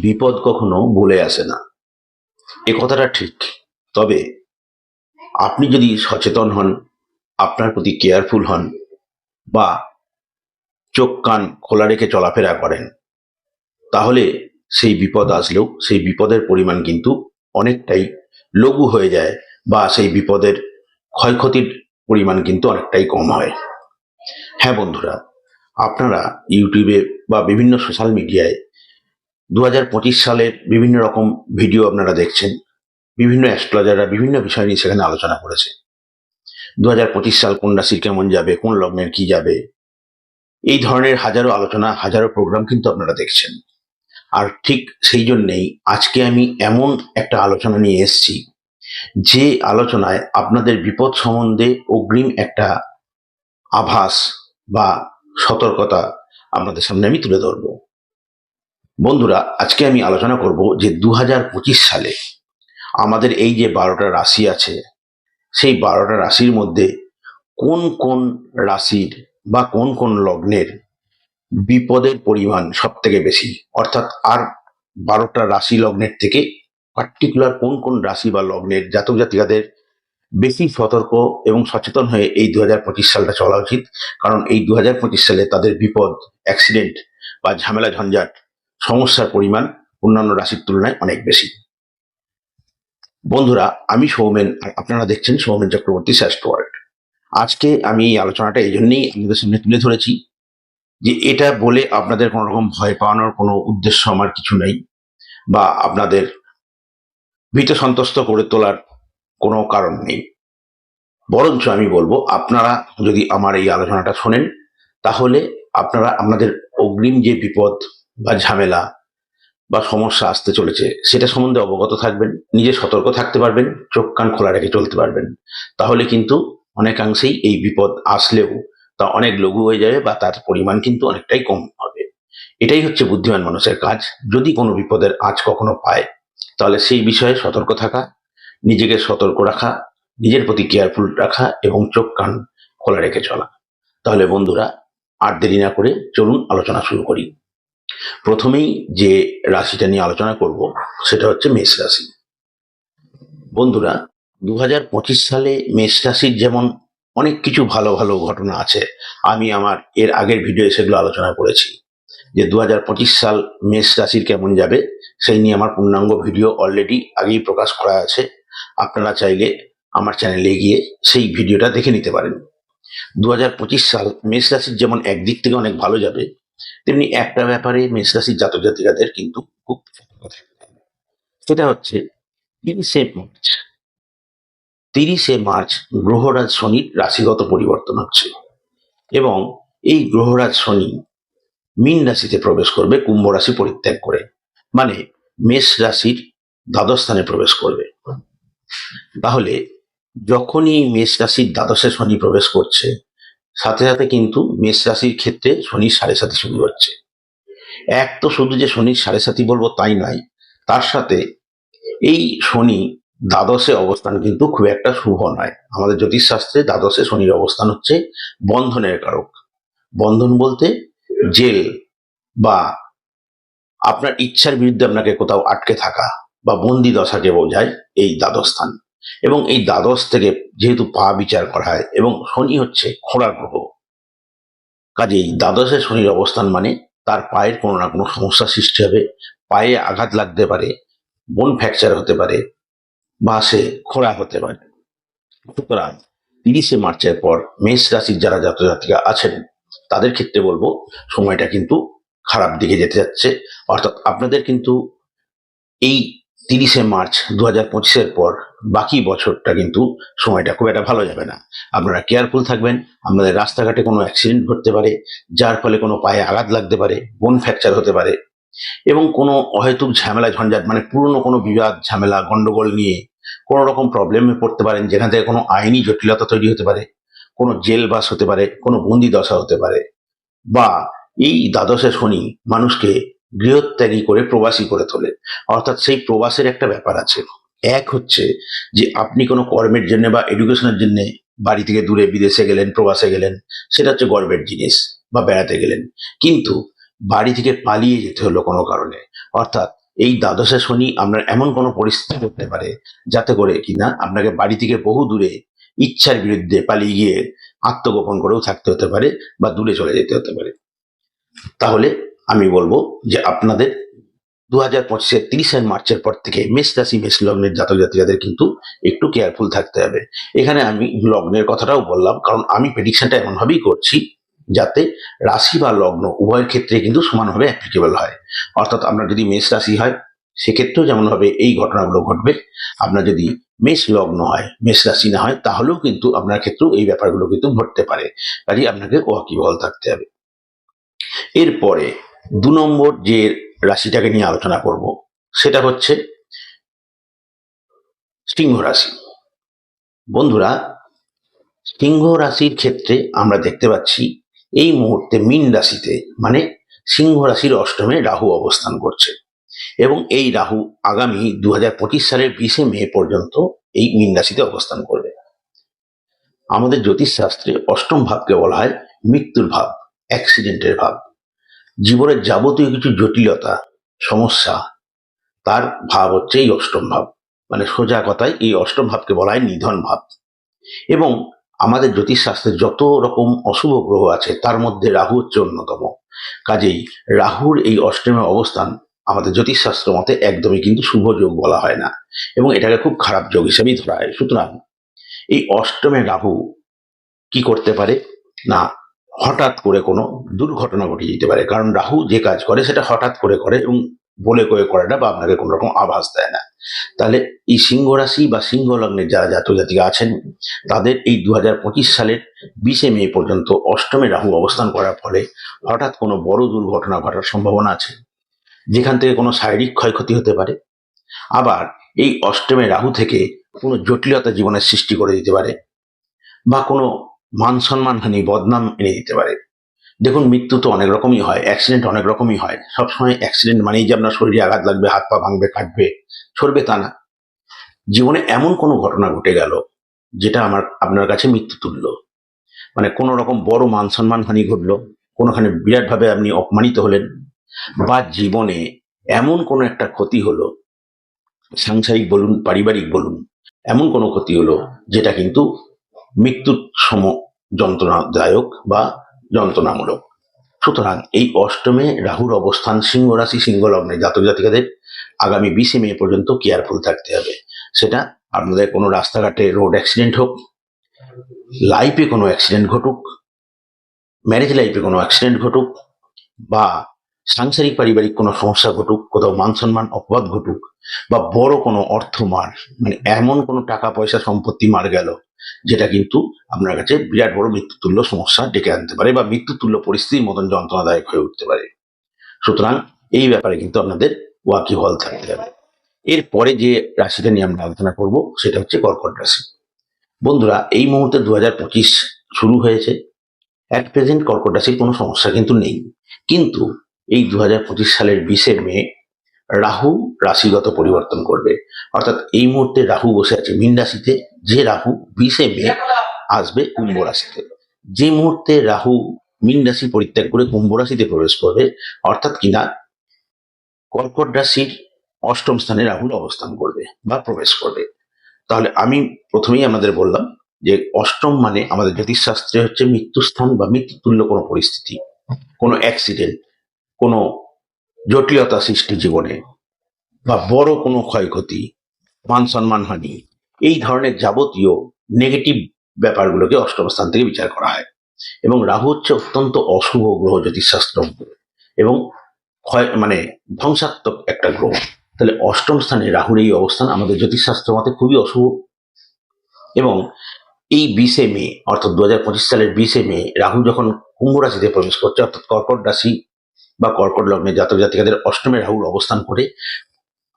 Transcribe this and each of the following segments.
বিপদ কখনো বলে আসে না। এ কথাটা ঠিক। তবে আপনি যদি সচেতন হন, আপনার প্রতি কেয়ারফুল হন বা চোখ কান খোলা রেখে চলাফেরা করেন, তাহলে সেই বিপদ আসলেও সেই বিপদের পরিমাণ কিন্তু অনেকটাই লঘু হয়ে যায় বা সেই বিপদের ক্ষয়ক্ষতির পরিমাণ কিন্তু অনেকটাই কম হয়। হ্যাঁ বন্ধুরা, আপনারা ইউটিউবে বা বিভিন্ন সোশ্যাল মিডিয়ায় দু হাজার পঁচিশ সালের বিভিন্ন রকম ভিডিও আপনারা দেখছেন, বিভিন্ন অ্যাস্ট্রোলজাররা বিভিন্ন বিষয় নিয়ে সেখানে আলোচনা করেছে। দু হাজার পঁচিশ সাল কোন রাশির কেমন যাবে, কোন লগ্নের কি যাবে, এই ধরনের হাজারো আলোচনা, হাজারো প্রোগ্রাম কিন্তু আপনারা দেখছেন। আর ঠিক সেই জন্যেই আজকে আমি এমন একটা আলোচনা নিয়ে এসেছি, যে আলোচনায় আপনাদের বিপদ সম্বন্ধে অগ্রিম একটা আভাস বা সতর্কতা আপনাদের সামনে আমি তুলে ধরব। বন্ধুরা, আজকে আমি আলোচনা করব যে দু হাজার পঁচিশ সালে আমাদের এই যে বারোটা রাশি আছে, সেই বারোটা রাশির মধ্যে কোন কোন রাশির বা কোন কোন লগ্নের বিপদের পরিমাণ সব থেকে বেশি? অর্থাৎ আর বারোটা রাশি লগ্নের থেকে পার্টিকুলার কোন কোন রাশি বা লগ্নের জাতক জাতিকাদের বেশি সতর্ক এবং সচেতন হয়ে এই দু হাজার পঁচিশ সালটা চলা উচিত? কারণ এই দু হাজার পঁচিশ সালে তাদের বিপদ অ্যাক্সিডেন্ট বা ঝামেলা, ঝঞ্ঝাট সমস্যার পরিমাণ অন্যান্য রাশির তুলনায় অনেক বেশি। বন্ধুরা, আমি সৌমেন, আপনারা দেখছেন সৌমেন চক্রবর্তী শ্রেষ্ঠ ওয়ার্ল্ড আজকে আমি এই আলোচনাটা এই জন্যেই আপনাদের সামনে তুলে ধরেছি যে এটা বলে আপনাদের কোনো রকম ভয় পাওয়ানোর কোনো উদ্দেশ্য আমার কিছু নেই বা আপনাদের ভীত সন্তুষ্ট করে তোলার কোনো কারণ নেই। বরঞ্চ আমি বলব, আপনারা যদি আমার এই আলোচনাটা শোনেন, তাহলে আপনারা, আপনাদের অগ্রিম যে বিপদ বা ঝামেলা বা সমস্যা আসতে চলেছে, সেটা সম্বন্ধে অবগত থাকবেন, নিজে সতর্ক থাকতে পারবেন, চোখ কান খোলা রেখে চলতে পারবেন। তাহলে কিন্তু অনেকাংশেই এই বিপদ আসলেও তা অনেক লঘু হয়ে যাবে বা তার পরিমাণ কিন্তু অনেকটাই কম হবে। এটাই হচ্ছে বুদ্ধিমান মানুষের কাজ। যদি কোনো বিপদের আঁচ কখনো পায়, তাহলে সেই বিষয়ে সতর্ক থাকা, নিজেকে সতর্ক রাখা, নিজের প্রতি কেয়ারফুল রাখা এবং চোখ কান খোলা রেখে চলা। তাহলে বন্ধুরা, আর দেরি না করে চলুন আলোচনা শুরু করি। প্রথমেই যে রাশিটা নিয়ে আলোচনা করব, সেটা হচ্ছে মেষ রাশি। বন্ধুরা দু হাজার পঁচিশ সালে মেষ রাশির যেমন অনেক কিছু ভালো ভালো ঘটনা আছে, আমি আমার এর আগের ভিডিও সেগুলো আলোচনা করেছি। যে দু হাজার পঁচিশ সাল মেষ রাশির কেমন যাবে, সেই নিয়ে আমার পূর্ণাঙ্গ ভিডিও অলরেডি আগেই প্রকাশ করা আছে। আপনারা চাইলে আমার চ্যানেলে গিয়ে সেই ভিডিওটা দেখে নিতে পারেন। দু হাজার পঁচিশ সাল মেষ রাশির যেমন একদিক থেকে অনেক ভালো যাবে তেমনি একটা ব্যাপারে মেষ রাশির জাতক জাতিকাদের কিন্তু খুব। সেটা হচ্ছে তিরিশে মার্চ তিরিশে মার্চ গ্রহরাজ শনির রাশিগত পরিবর্তন হচ্ছে এবং এই গ্রহরাজ শনি মীন রাশিতে প্রবেশ করবে, কুম্ভ রাশি পরিত্যাগ করে মানে মেষ রাশির দ্বাদশ স্থানে প্রবেশ করবে তাহলে যখনই মেষ রাশির দ্বাদশে শনি প্রবেশ করছে সাথে সাথে কিন্তু মেষ রাশির ক্ষেত্রে শনির সাড়ে সাথে শুরু হচ্ছে। এক তো শুধু যে শনির সাড়ে সাথী বলব তাই নয়, তার সাথে এই শনি দ্বাদশে অবস্থান কিন্তু খুব একটা শুভ নয়। আমাদের জ্যোতিষশাস্ত্রে দ্বাদশে শনির অবস্থান হচ্ছে বন্ধনের কারক। বন্ধন বলতে জেল বা আপনার ইচ্ছার বিরুদ্ধে আপনাকে কোথাও আটকে থাকা বা বন্দি দশাকে বোঝায় এই দ্বাদশ স্থান। এবং এই দ্বাদশ থেকে যেহেতু পা বিচার করা হয় এবং শনি হচ্ছে খোঁড়া গ্রহ, কাজেই দ্বাদশে শনির অবস্থান মানে তার পায়ের কোনো না কোনো সমস্যা সৃষ্টি হবে, পায়ে আঘাত লাগতে পারে বোন ফ্র্যাকচার হতে পারে বা সে খোঁড়া হতে পারে। সুতরাং তিরিশে মার্চের পর মেষ রাশির যারা জাতজাতিকা আছেন, তাদের ক্ষেত্রে বলব সময়টা কিন্তু খারাপ দিকে যেতে যাচ্ছে। অর্থাৎ আপনাদের কিন্তু এই তিরিশে মার্চ দু হাজার পঁচিশের পর বাকি বছরটা কিন্তু সময়টা খুব একটা ভালো যাবে না। আপনারা কেয়ারফুল থাকবেন, আপনাদের রাস্তাঘাটে কোনো অ্যাক্সিডেন্ট ঘটতে পারে, যার ফলে কোনো পায়ে আঘাত লাগতে পারে বোন ফ্র্যাকচার হতে পারে এবং কোনো অহেতুক ঝামেলা, ঝঞ্ঝাট মানে পুরনো কোনো বিবাদ, ঝামেলা, গন্ডগোল নিয়ে কোনো রকম প্রবলেমে পড়তে পারেন, যেখান থেকে কোনো আইনি জটিলতা তৈরি হতে পারে, কোনো জেল বাস হতে পারে, কোনো বন্দি দশা হতে পারে বা এই দ্বাদশে শনি মানুষকে গৃহত্যাগী করে প্রবাসী করে তোলে। অর্থাৎ সেই প্রবাসের একটা ব্যাপার আছে। এক হচ্ছে যে আপনি কোনো কর্মের জন্য বা এডুকেশনের জন্য বাড়ি থেকে দূরে বিদেশে গেলেন, প্রবাসে গেলেন, সেটা হচ্ছে গর্বের জিনিস বা বেড়াতে গেলেন। কিন্তু বাড়ি থেকে পালিয়ে যেতে হলো কোনো কারণে, অর্থাৎ এই দ্বাদশে শনি আপনার এমন কোনো পরিস্থিতি করতে পারে যাতে করে কিনা আপনাকে বাড়ি থেকে বহু দূরে ইচ্ছার বিরুদ্ধে পালিয়ে গিয়ে আত্মগোপন করেও থাকতে হতে পারে বা দূরে চলে যেতে হতে পারে। তাহলে আমি বলব যে আপনাদের দু হাজার পঁচিশের তিরিশে মার্চের পর থেকে মেষ রাশি, মেষ লগ্নের জাতক জাতিকাদের কিন্তু একটু কেয়ারফুল থাকতে হবে। এখানে আমি লগ্নের কথাটাও বললাম, কারণ আমি প্রেডিকশনটা এমনভাবেই করছি যাতে রাশি বা লগ্ন উভয়ের ক্ষেত্রে কিন্তু সমানভাবে অ্যাপ্লিকেবল হয়। অর্থাৎ আপনার যদি মেষ রাশি হয়, সেক্ষেত্রেও যেমনভাবে এই ঘটনাগুলো ঘটবে আপনার যদি মেষ লগ্ন হয়, মেষ রাশি না হয়, তাহলেও কিন্তু আপনার ক্ষেত্রেও এই ব্যাপারগুলো কিন্তু ঘটতে পারে। কাজে আপনাকে ওয়াকিবহল থাকতে হবে। এরপরে দু নম্বর যে রাশিটাকে নিয়ে আলোচনা করব। সেটা হচ্ছে সিংহ রাশি। বন্ধুরা, সিংহ রাশির ক্ষেত্রে আমরা দেখতে পাচ্ছি এই মুহূর্তে মীন রাশিতে মানে সিংহ রাশির অষ্টমে রাহু অবস্থান করছে এবং এই রাহু আগামী দু হাজার পঁচিশ সালের বিশে মে পর্যন্ত এই মীন রাশিতে অবস্থান করবে। আমাদের জ্যোতিষশাস্ত্রে অষ্টম ভাবকে বলা হয় মৃত্যুর ভাব, অ্যাক্সিডেন্টের ভাব। জীবনের যাবতীয় কিছু জটিলতা, সমস্যা, তার ভাব হচ্ছে এই অষ্টম ভাব। মানে সোজা কথায় এই অষ্টম ভাবকে বলা হয় নিধন ভাব। এবং আমাদের জ্যোতিষশাস্ত্রে যত রকম অশুভ গ্রহ আছে, তার মধ্যে রাহু হচ্ছে অন্যতম। কাজেই রাহুর এই অষ্টমে অবস্থান আমাদের জ্যোতিষশাস্ত্র মতে একদমই কিন্তু শুভ যোগ বলা হয় না। এবং এটাকে খুব খারাপ যোগ হিসেবেই ধরা হয়। সুতরাং এই অষ্টমে রাহু কি করতে পারে? না হঠাৎ করে কোনো দুর্ঘটনা ঘটে যেতে পারে। কারণ রাহু যে কাজ করে সেটা হঠাৎ করে করে এবং বলে কয়ে করে না বা আপনাকে কোনো রকম আভাস দেয় না। তাহলে এই সিংহ রাশি বা সিংহ লগ্নের যারা জাতক জাতিকা আছেন, তাদের এই দু হাজার পঁচিশ সালের বিশে মে পর্যন্ত অষ্টমে রাহু অবস্থান করার ফলে হঠাৎ কোনো বড় দুর্ঘটনা ঘটার সম্ভাবনা আছে। যেখান থেকে কোনো শারীরিক ক্ষয়ক্ষতি হতে পারে। আবার এই অষ্টমে রাহু থেকে কোনো জটিলতা জীবনের সৃষ্টি করে দিতে পারে। বা কোনো মান সম্মানহানি বদনাম এনে দিতে পারে। দেখুন, মৃত্যু তো অনেক রকমই হয় অ্যাক্সিডেন্ট অনেক রকমই হয়। সবসময় অ্যাক্সিডেন্ট মানেই যে আপনার শরীরে আঘাত লাগবে, হাত পা ভাঙবে, কাটবে সরবে তা না। জীবনে এমন কোনো ঘটনা ঘটে গেল, যেটা আমার, আপনার কাছে মৃত্যু তুল্য। মানে কোনো রকম বড় মান সম্মান হানি ঘটলো, কোনোখানে বিরাটভাবে আপনি অপমানিত হলেন, বা জীবনে এমন কোনো একটা ক্ষতি হলো, সাংসারিক বলুন, পারিবারিক বলুন, এমন কোনো ক্ষতি হলো, যেটা কিন্তু মৃত্যুর সম যন্ত্রণাদায়ক বা যন্ত্রণামূলক। সুতরাং এই অষ্টমে রাহুর অবস্থান সিংহ রাশি, সিংহ লগ্নে জাতক জাতিকাদের আগামী বিশে মে পর্যন্ত কেয়ারফুল থাকতে হবে। সেটা আপনাদের কোনো রাস্তাঘাটে রোড অ্যাক্সিডেন্ট হোক, লাইফে কোনো অ্যাক্সিডেন্ট ঘটুক, ম্যারেজ লাইফে কোনো অ্যাক্সিডেন্ট ঘটুক, বা সাংসারিক পারিবারিক কোনো সমস্যা ঘটুক, কোথাও মান সম্মান অপবাদ ঘটুক, বা বড় কোনো অর্থ মার মানে এমন কোনো টাকা পয়সা সম্পত্তি মার গেল যেটা কিন্তু আপনার কাছে বিরাট বড় মৃত্যুতুল্য সমস্যা ডেকে আনতে পারে বা মৃত্যুতুল্য পরিস্থিতির মতন যন্ত্রণাদায়ক হয়ে উঠতে পারে। সুতরাং এই ব্যাপারে কিন্তু আপনাদের ওয়াকিবহল থাকতে হবে। এরপরে যে রাশিটা নিয়ে আমরা আলোচনা করব সেটা হচ্ছে কর্কট রাশি। বন্ধুরা, এই মুহূর্তে দু হাজার পঁচিশ শুরু হয়েছে। অ্যাট প্রেজেন্ট কর্কট রাশির কোনো সমস্যা কিন্তু নেই। কিন্তু এই দু হাজার পঁচিশ সালের বিশে মে রাহু রাশিগত পরিবর্তন করবে। অর্থাৎ এই মুহূর্তে রাহু বসে আছে মীন রাশিতে। যে রাহু বিশে মে আসবে কুম্ভ রাশিতে। যে মুহূর্তে রাহু মীন রাশি পরিত্যাগ করে কুম্ভ রাশিতে প্রবেশ করবে, অর্থাৎ কিনা কর্কট রাশির অষ্টম স্থানে রাহুল অবস্থান করবে বা প্রবেশ করবে। তাহলে আমি প্রথমেই আমাদের বললাম যে অষ্টম মানে আমাদের জ্যোতিষশাস্ত্রে হচ্ছে মৃত্যুস্থান বা মৃত্যুতুল্য কোনো পরিস্থিতি, কোনো অ্যাক্সিডেন্ট কোনো জটিলতা সৃষ্টি জীবনে বা বড় কোনো ক্ষয়ক্ষতি, মান সম্মান হানি এই ধরনের যাবতীয় নেগেটিভ ব্যাপারগুলোকে অষ্টম স্থান থেকে বিচার করা হয়। এবং রাহু হচ্ছে অত্যন্ত অশুভ গ্রহ জ্যোতিষশাস্ত্র এবং ক্ষয় মানে ধ্বংসাত্মক একটা গ্রহ। তাহলে অষ্টম স্থানে রাহুর এই অবস্থান আমাদের জ্যোতিষশাস্ত্র মতে খুবই অশুভ। এবং এই বিশে মে, অর্থাৎ দু হাজার পঁচিশ সালের বিশে মে, রাহু যখন কুম্ভ রাশিতে প্রবেশ করছে, অর্থাৎ কর্কট রাশি বা কর্কট লগ্নে জাতক জাতিকাদের অষ্টমে রাহুর অবস্থান করে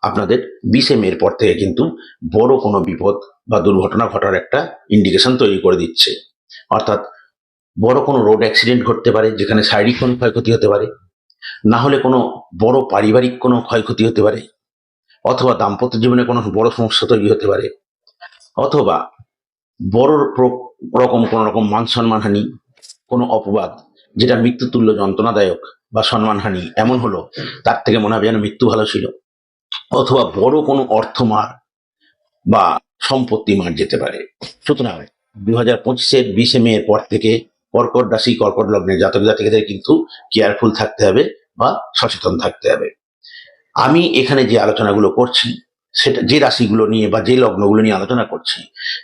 আপনাদের বিশে মের পর থেকে কিন্তু বড় কোনো বিপদ বা দুর্ঘটনা ঘটার একটা ইন্ডিকেশন তৈরি করে দিচ্ছে। অর্থাৎ বড় কোনো রোড অ্যাক্সিডেন্ট ঘটতে পারে, যেখানে শারীরিক কোনো ক্ষয়ক্ষতি হতে পারে, না হলে কোনো বড় পারিবারিক কোনো ক্ষয়ক্ষতি হতে পারে, অথবা দাম্পত্য জীবনে কোনো বড় সমস্যা তৈরি হতে পারে, অথবা বড় রকম কোনো রকম মান সম্মানহানি, কোনো অপবাদ, যেটা মৃত্যুতুল্য যন্ত্রণাদায়ক বা সম্মানহানি, এমন হলো, তার থেকে মনে হবে যেন মৃত্যু ভালো ছিল। অথবা বড় কোনো অর্থমার বা সম্পত্তি মার যেতে পারে। সুতরাং দু হাজার পঁচিশের বিশে মে পর থেকে কর্কট রাশি, কর্কট লগ্নের জাতক জাতিকাদের কিন্তু কেয়ারফুল থাকতে হবে বা সচেতন থাকতে হবে। আমি এখানে যে আলোচনাগুলো করছি, সেটা যে রাশিগুলো নিয়ে বা যে লগ্নগুলো নিয়ে আলোচনা করছি,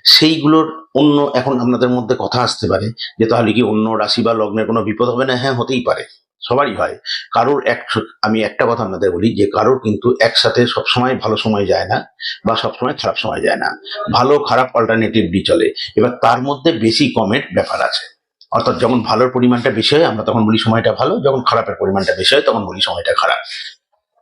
সেইগুলোর অন্য এখন আপনাদের মধ্যে কথা আসতে পারে যে তাহলে কি অন্য রাশি বা লগ্নের কোনো বিপদ হবে না? হ্যাঁ হতেই পারে। সবারই হয়। কারোর এক আমি একটা কথা আপনাদের বলি যে কারোর কিন্তু একসাথে সবসময় ভালো সময় যায় না বা সবসময় খারাপ সময় যায় না। ভালো খারাপ অল্টারনেটিভলি চলে। এবার তার মধ্যে বেশি কমের ব্যাপার আছে। অর্থাৎ যখন ভালোর পরিমাণটা বেশি হয়, আমরা তখন বলি সময়টা ভালো, যখন খারাপের পরিমাণটা বেশি হয়, তখন বলি সময়টা খারাপ।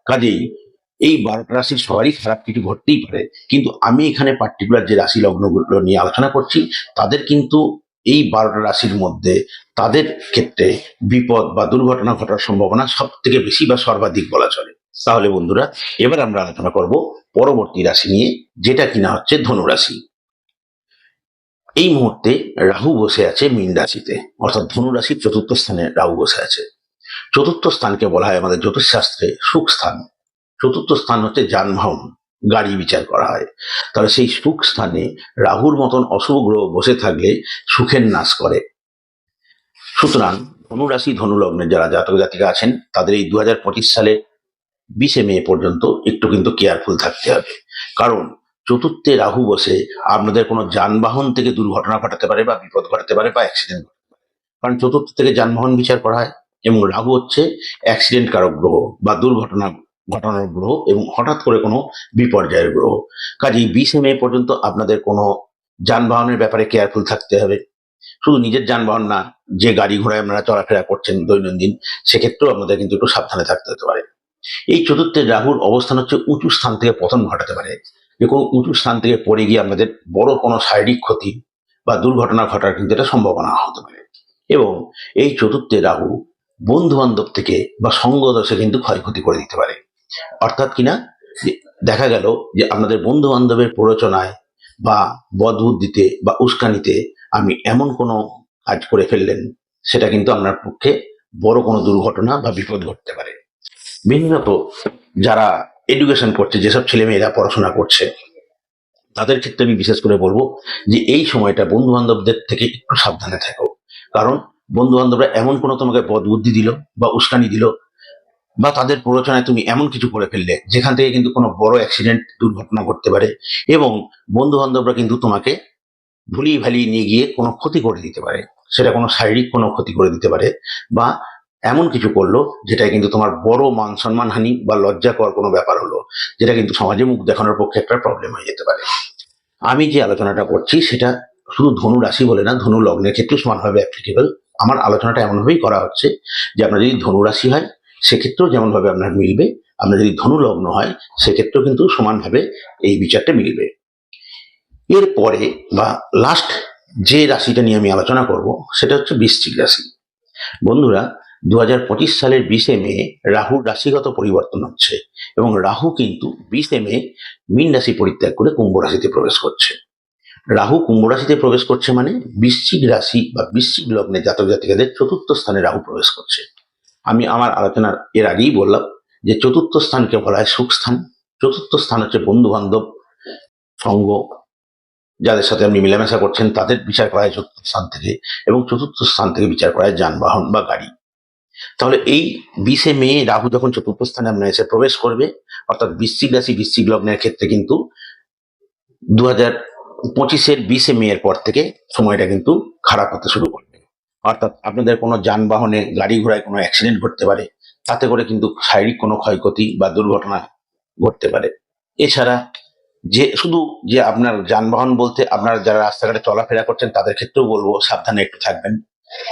কাজেই এই বারোটা রাশির সবারই খারাপ কিছু ঘটতেই পারে। কিন্তু আমি এখানে পার্টিকুলার যে রাশি লগ্নগুলো নিয়ে আলোচনা করছি, তাদের কিন্তু এই বারোটা রাশির মধ্যে তাদের ক্ষেত্রে বিপদ বা দুর্ঘটনা ঘটার সম্ভাবনা সব থেকে বেশি বা সর্বাধিক বলা চলে। তাহলে বন্ধুরা, এবার আমরা আলোচনা করব পরবর্তী রাশি নিয়ে, যেটা কিনা হচ্ছে ধনুরাশি। এই মুহূর্তে রাহু বসে আছে মীন রাশিতে, অর্থাৎ ধনু রাশির চতুর্থ স্থানে রাহু বসে আছে। চতুর্থ স্থানকে বলা হয় আমাদের জ্যোতিষশাস্ত্রে সুখ স্থান। চতুর্থ স্থান হচ্ছে যানবাহন, গাড়ি বিচার করা হয়। তাহলে সেই সুখ স্থানে রাহুর মতন অশুভ গ্রহ বসে থাকলে সুখের নাশ করে। সুতরাং ধনুরাশি ধনুলগ্নের যারা জাতক জাতিকা আছেন, তাদের এই দু হাজার পঁচিশ সালে বিশে মে পর্যন্ত একটু কিন্তু কেয়ারফুল থাকতে হবে। কারণ চতুর্থে রাহু বসে আপনাদের কোনো যানবাহন থেকে দুর্ঘটনা ঘটাতে পারে বা বিপদ ঘটাতে পারে বা অ্যাক্সিডেন্ট কারণ চতুর্থ থেকে যানবাহন বিচার করা হয় এবং রাহু হচ্ছে অ্যাক্সিডেন্ট কারক গ্রহ বা দুর্ঘটনা ঘটানোর গ্রহ এবং হঠাৎ করে কোনো বিপর্যয়ের গ্রহ। কাজেই বিশে মে পর্যন্ত আপনাদের কোনো যানবাহনের ব্যাপারে কেয়ারফুল থাকতে হবে। শুধু নিজের যানবাহন না, যে গাড়ি ঘোড়ায় আপনারা চলাফেরা করছেন দৈনন্দিন, সেক্ষেত্রেও আপনাদের কিন্তু একটু সাবধানে থাকতে হতে পারে। এই চতুর্থের রাহুর অবস্থান হচ্ছে উঁচু স্থান থেকে পতন ঘটাতে পারে। যে কোনো উঁচু স্থান থেকে পড়ে গিয়ে আপনাদের বড় কোনো শারীরিক ক্ষতি বা দুর্ঘটনা ঘটার কিন্তু এটা সম্ভাবনা হতে পারে। এবং এই চতুর্থে রাহু বন্ধু বান্ধব থেকে বা সঙ্গদশে কিন্তু ক্ষয়ক্ষতি করে দিতে পারে। অর্থাৎ কিনা দেখা গেল যে আপনাদের বন্ধু বান্ধবের প্ররোচনায় বা বদবুদ্ধিতে বা উস্কানিতে আপনি এমন কোনো কাজ করে ফেললেন, সেটা কিন্তু আপনার পক্ষে বড় কোনো দুর্ঘটনা বা বিপদ ঘটতে পারে। বিশেষত যারা এডুকেশন করছে, যেসব ছেলেমেয়েরা পড়াশোনা করছে, তাদের ক্ষেত্রে আমি বিশেষ করে বলব যে, এই সময়টা বন্ধু বান্ধবদের থেকে একটু সাবধানে থাকো। কারণ বন্ধু বান্ধবরা এমন কোনো তোমাকে বদবুদ্ধি দিল বা উস্কানি দিল বা তাদের প্ররোচনায় তুমি এমন কিছু করে ফেললে, যেখান থেকে কিন্তু কোনো বড় অ্যাক্সিডেন্ট দুর্ঘটনা ঘটতে পারে এবং বন্ধু বান্ধবরা কিন্তু তোমাকে ভুলিয়ে ভালিয়ে নিয়ে গিয়ে কোনো ক্ষতি করে দিতে পারে। সেটা কোনো শারীরিক কোনো ক্ষতি করে দিতে পারে বা এমন কিছু করল যেটা কিন্তু তোমার বড় মান সম্মান হানি বা লজ্জাকর কোনো ব্যাপার হলো, যেটা কিন্তু সমাজে মুখ দেখানোর পক্ষে একটা প্রবলেম হয়ে যেতে পারে। আমি যে আলোচনাটা করছি সেটা শুধু ধনু রাশি বলে না, ধনু লগ্নের ক্ষেত্রে সমানভাবে অ্যাপ্লিকেবল আমার আলোচনাটা এমনভাবেই করা হচ্ছে যে আপনার যদি ধনু রাশি হয়, সেক্ষেত্রেও যেমনভাবে আপনার মিলবে, আপনার যদি ধনু লগ্ন হয়, সেক্ষেত্রেও কিন্তু সমানভাবে এই বিচারটা মিলবে। এরপরে বা লাস্ট যে রাশিটা নিয়ে আমি আলোচনা করব, সেটা হচ্ছে বৃশ্চিক রাশি। বন্ধুরা দু হাজার পঁচিশ সালের বিশে মে রাহুর রাশিগত পরিবর্তন হচ্ছে এবং রাহু কিন্তু বিশে মে মীন রাশি পরিত্যাগ করে কুম্ভ রাশিতে প্রবেশ করছে। রাহু কুম্ভ রাশিতে প্রবেশ করছে মানে বৃশ্চিক রাশি বা বৃশ্চিক লগ্নে জাতক জাতিকাদের চতুর্থ স্থানে রাহু প্রবেশ করছে। আমি আমার আলোচনার এর আগেই বললাম যে চতুর্থ স্থানকে বলা হয় সুখ স্থান। চতুর্থ স্থান হচ্ছে বন্ধু বান্ধব সঙ্গ যাদের সাথে আপনি মেলামেশা করছেন, তাদের বিচার করা হয় চতুর্থ স্থান থেকে এবং চতুর্থ স্থান থেকে বিচার করা হয় যানবাহন বা গাড়ি। তাহলে এই বিশে মে রাহু যখন চতুর্থ স্থানে আপনার এসে প্রবেশ করবে, অর্থাৎ বৃশ্চিক রাশি, বৃশ্চিক লগ্নের ক্ষেত্রে কিন্তু দু হাজার পঁচিশের বিশে মে এর পর থেকে সময়টা কিন্তু খারাপ হতে শুরু করবে। অর্থাৎ আপনাদের কোনো যানবাহনে গাড়ি ঘোড়ায় কোনো অ্যাক্সিডেন্ট ঘটতে পারে, তাতে করে কিন্তু শারীরিক কোনো ক্ষয়ক্ষতি বা দুর্ঘটনা ঘটতে পারে। এছাড়া যে, শুধু যে আপনার যানবাহন বলতে আপনারা যারা রাস্তাঘাটে চলাফেরা করছেন, তাদের ক্ষেত্রেও বলব সাবধানে একটু থাকবেন।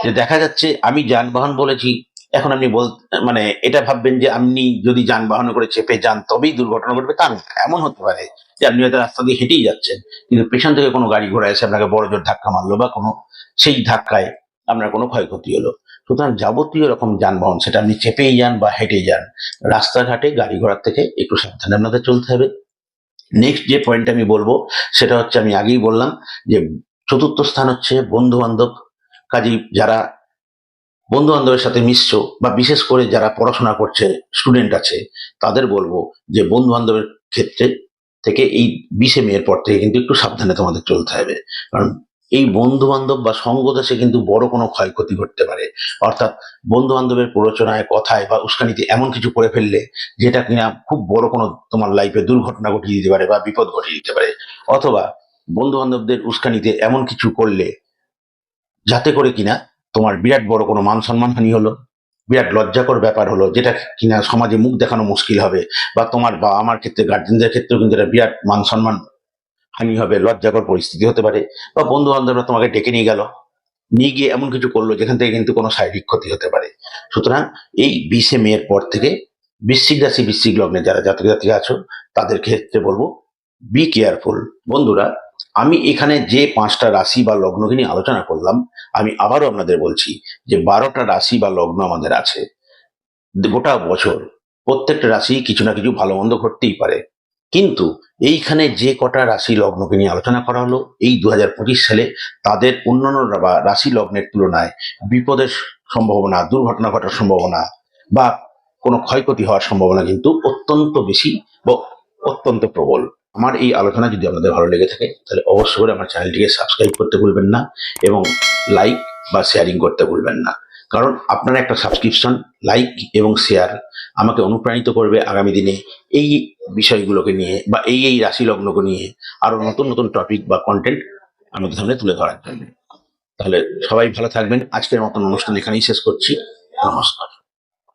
যে দেখা যাচ্ছে, আমি যানবাহন বলেছি, এখন আপনি বল মানে এটা ভাববেন যে আপনি যদি যানবাহন করে চেপে যান, তবেই দুর্ঘটনা ঘটবে। তা এমন হতে পারে যে আপনি হয়তো রাস্তা দিয়ে হেঁটেই যাচ্ছেন, কিন্তু পেছন থেকে কোনো গাড়ি ঘোড়া এসে আপনাকে বড় জোর ধাক্কা মারলো বা কোনো, সেই ধাক্কায় আপনার কোনো ক্ষয়ক্ষতি হলো। সুতরাং যাবতীয় রকম যানবাহন, সেটা আপনি চেপেই যান বা হেঁটেই যান, রাস্তাঘাটে গাড়ি ঘোড়ার থেকে একটু সাবধানে আপনাদের চলতে হবে। নেক্সট যে পয়েন্ট আমি বলব, সেটা হচ্ছে আমি আগেই বললাম যে চতুর্থ স্থান হচ্ছে বন্ধু বান্ধব কাজী যারা বন্ধু বান্ধবের সাথে মিশছ বা বিশেষ করে যারা পড়াশোনা করছে স্টুডেন্ট আছে, তাদের বলব যে বন্ধু বান্ধবের ক্ষেত্রে থেকে এই বিশে মেয়ের পর থেকে কিন্তু একটু সাবধানে তোমাদের চলতে হবে। কারণ এই বন্ধু বান্ধব বা দেশে কিন্তু বড় কোনো ক্ষয়ক্ষতি ঘটতে পারে। অর্থাৎ বন্ধু বান্ধবের প্ররোচনায়, কথায় বা উস্কানিতে এমন কিছু করে ফেললে যেটা কিনা খুব বড় কোনো তোমার লাইফে দুর্ঘটনা ঘটিয়ে দিতে পারে বা বিপদ ঘটিয়ে দিতে পারে। অথবা বন্ধু বান্ধবদের উস্কানিতে এমন কিছু করলে যাতে করে কিনা তোমার বিরাট বড় কোনো মান সম্মান হানি হলো, বিরাট লজ্জাকর ব্যাপার হলো, যেটা কিনা সমাজে মুখ দেখানো মুশকিল হবে বা তোমার বা আমার ক্ষেত্রে গার্জেনদের ক্ষেত্রেও কিন্তু এটা বিরাট মান সম্মান হানি হবে লজ্জাকর পরিস্থিতি হতে পারে বা বন্ধু বান্ধবরা তোমাকে ডেকে নিয়ে গেল। নিয়ে গিয়ে এমন কিছু করল যেখান থেকে কিন্তু কোনো শারীরিক ক্ষতি হতে পারে। সুতরাং এই বিশে মেয়ের পর থেকে বৃশ্চিক রাশি, বৃশ্চিক লগ্নে যারা জাতক জাতিকা আছো, তাদের ক্ষেত্রে বলব বি কেয়ারফুল বন্ধুরা, আমি এখানে যে পাঁচটা রাশি বা লগ্নকে নিয়ে আলোচনা করলাম, আমি আবারও আপনাদের বলছি যে বারোটা রাশি বা লগ্ন আমাদের আছে। গোটা বছর প্রত্যেকটা রাশি কিছু না কিছু ভালো মন্দ ঘটতেই পারে। কিন্তু এইখানে যে কটা রাশি লগ্নকে নিয়ে আলোচনা করা হলো, এই দু হাজার পঁচিশ সালে তাদের অন্যান্য রাশি লগ্নের তুলনায় বিপদের সম্ভাবনা, দুর্ঘটনা ঘটার সম্ভাবনা বা কোনো ক্ষয়ক্ষতি হওয়ার সম্ভাবনা কিন্তু অত্যন্ত বেশি বা অত্যন্ত প্রবল। আমার এই আলোচনা যদি আপনাদের ভালো লেগে থাকে, তাহলে অবশ্যই করে আমার চ্যানেলটিকে সাবস্ক্রাইব করতে ভুলবেন না এবং লাইক বা শেয়ারিং করতে ভুলবেন না। কারণ আপনারা একটা সাবস্ক্রিপশন লাইক এবং শেয়ার আমাকে অনুপ্রাণিত করবে আগামী দিনে এই বিষয়গুলোকে নিয়ে বা এই এই রাশি লগ্নকে নিয়ে আরও নতুন নতুন টপিক বা কন্টেন্ট আমাদের সামনে তুলে ধরার জন্য। তাহলে সবাই ভালো থাকবেন। আজকের মতন অনুষ্ঠান এখানেই শেষ করছি। নমস্কার।